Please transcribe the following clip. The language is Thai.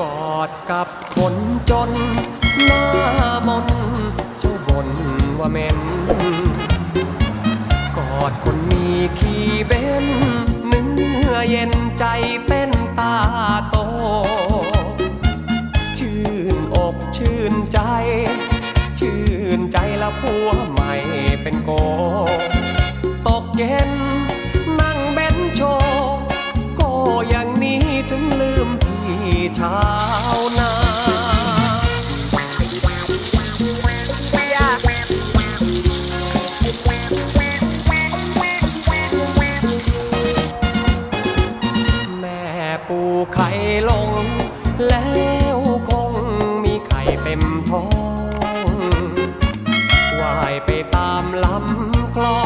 กอดกับคนจน หน้ามนเจ้าบนว่าเหม็น กอดคนมีขี้เบ้นเนื้อเย็นใจเต้นตาโต ชื่นอกชื่นใจ ชื่นใจละผัวใหม่เป็นโก ตกเย็น ชาวนาแม่ปูไข่ลง แล้วคงมีไข่เต็มท้องว่ายไปตามลำคลอง